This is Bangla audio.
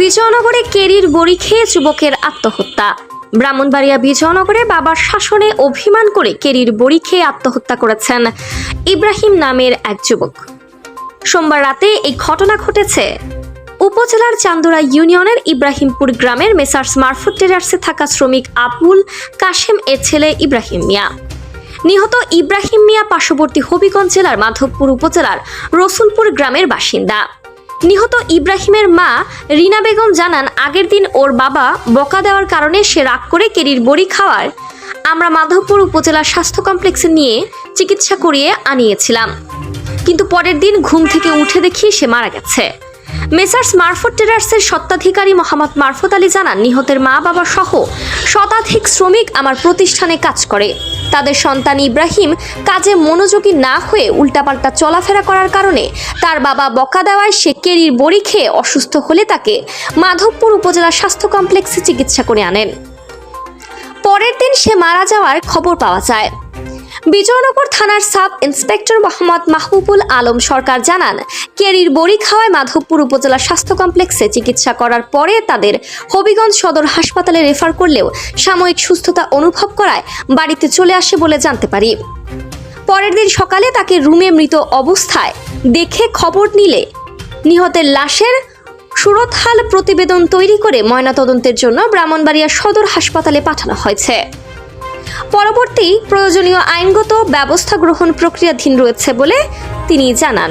বিজয়নগরে কেরির বড়ি খেয়ে যুবকের আত্মহত্যা। ব্রাহ্মণবাড়িয়া বিজয়নগরে বাবার শাসনে অভিমান করে কেরির বড়ি খেয়ে আত্মহত্যা করেছেন ইব্রাহিম নামের এক যুবক। সোমবার রাতে এই ঘটনা ঘটেছে। উপজেলার চান্দুরা ইউনিয়নের ইব্রাহিমপুর গ্রামের মেসার্স মারফুট টেরার্সে থাকা শ্রমিক আবুল কাশেম এর ছেলে ইব্রাহিম মিয়া। নিহত ইব্রাহিম মিয়া পার্শ্ববর্তী হবিগঞ্জ জেলার মাধবপুর উপজেলার রসুলপুর গ্রামের বাসিন্দা। নিহত ইব্রাহিমের মা রিনা বেগম জানান, আগের দিন ওর বাবা বকা দেওয়ার কারণে সে রাগ করে কেরির বড়ি খাওয়ার আমরা মাধবপুর উপজেলা স্বাস্থ্য কমপ্লেক্সে নিয়ে চিকিৎসা করিয়ে আনিয়েছিলাম। কিন্তু পরের দিন ঘুম থেকে উঠে দেখি সে মারা গেছে। মেসার্স মারফত টেরার্সের সত্ত্বাধিকারী মোহাম্মদ মারফত আলী জানান, নিহতের মা, বাবা সহ শতাধিক শ্রমিক আমার প্রতিষ্ঠানে কাজ করে। তাদের সন্তান ইব্রাহিম কাজে মনোযোগী না হয়ে উল্টাপাল্টা চলাফেরা করার কারণে তার বাবা বকা দেওয়ায় সে কেরির বড়ি খেয়ে অসুস্থ হলে তাকে মাধবপুর উপজেলা স্বাস্থ্য কমপ্লেক্সে চিকিৎসা করে আনেন। পরের দিন সে মারা যাওয়ার খবর পাওয়া যায়। বিজয়নগর থানার সাব ইন্সপেক্টর মোহাম্মদ মাহবুবুল আলম সরকার জানান, কেরির বড়ি খাওয়ায় মাধবপুর উপজেলা স্বাস্থ্য কমপ্লেক্সে চিকিৎসা করার পরে তাদের হবিগঞ্জ সদর হাসপাতালে রেফার করলেও সাময়িক সুস্থতা অনুভব করায় বাড়িতে চলে আসে বলে জানতে পারি। পরের দিন সকালে তাকে রুমে মৃত অবস্থায় দেখে খবর নিলে নিহতের লাশের সুরতহাল প্রতিবেদন তৈরি করে ময়নাতদন্তের জন্য ব্রাহ্মণবাড়িয়া সদর হাসপাতালে পাঠানো হয়েছে। পরবর্তী প্রয়োজনীয় আইনগত ব্যবস্থা গ্রহণ প্রক্রিয়াধীন রয়েছে বলে তিনি জানান।